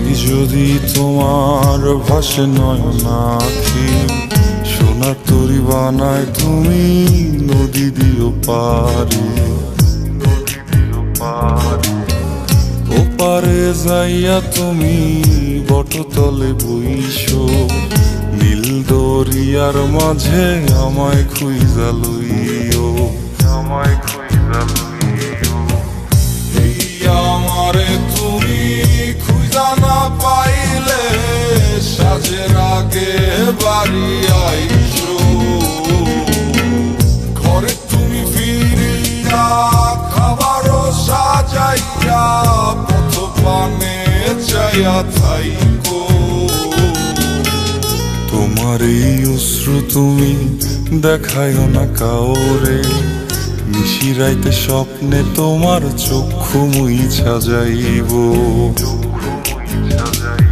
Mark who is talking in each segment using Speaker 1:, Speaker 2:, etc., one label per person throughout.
Speaker 1: যদি তোমার ভাসে নয়নাখি সোনার তরি বানায় তুমি নদী দিও পারি ওপারে যাইয়া তুমি বটতলে বইছো নীল দরিয়ার মাঝে আমায় খুইজা লইও, আমায় খুইজা আগে বাড়ি আইসো ঘরে তুমি ফিরিয়া খাবারও সাজাইয়া পথ পানে চাইয়া থাইকো। তোমার এই অশ্রু তুমি দেখায় না কাউরে, মিশিরাইতে স্বপ্নে তোমার চক্ষু মুইছা যাইব। আমার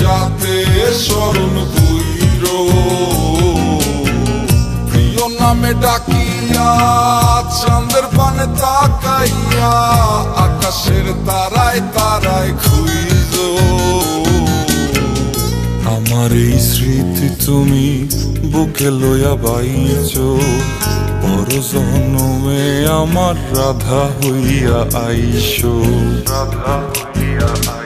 Speaker 1: যাতে স্মরণ কইর। প্রিয় নামে ডাকিয়া, চাঁদের পানে তাকাইয়া, আকাশের তারায় তারায় খুইজ আমার এই স্মৃতি তুমি বুকে লইয়া বাইছো পর জনমে আমার রাধা হইয়া আইসো। রাধা হইয়া আইসো।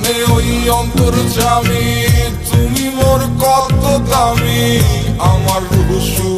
Speaker 1: জানে ওই অন্তর জামি তুমি মোর কত দামি আমার রুসু